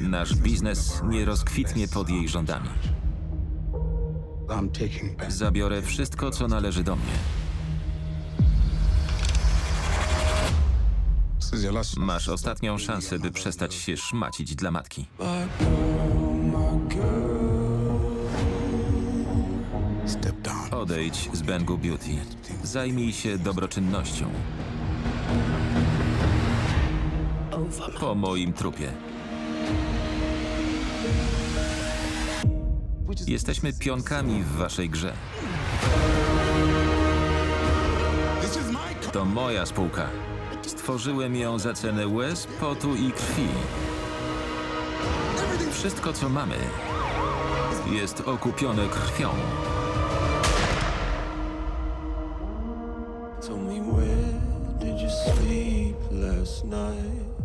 Nasz biznes nie rozkwitnie pod jej rządami. Zabiorę wszystko, co należy do mnie. Masz ostatnią szansę, by przestać się szmacić dla matki. Odejdź z Bengu Beauty. Zajmij się dobroczynnością. Po moim trupie. Jesteśmy pionkami w waszej grze. To moja spółka. Stworzyłem ją za cenę łez, potu i krwi. Wszystko, co mamy, jest okupione krwią. Tell me where did you sleep last night?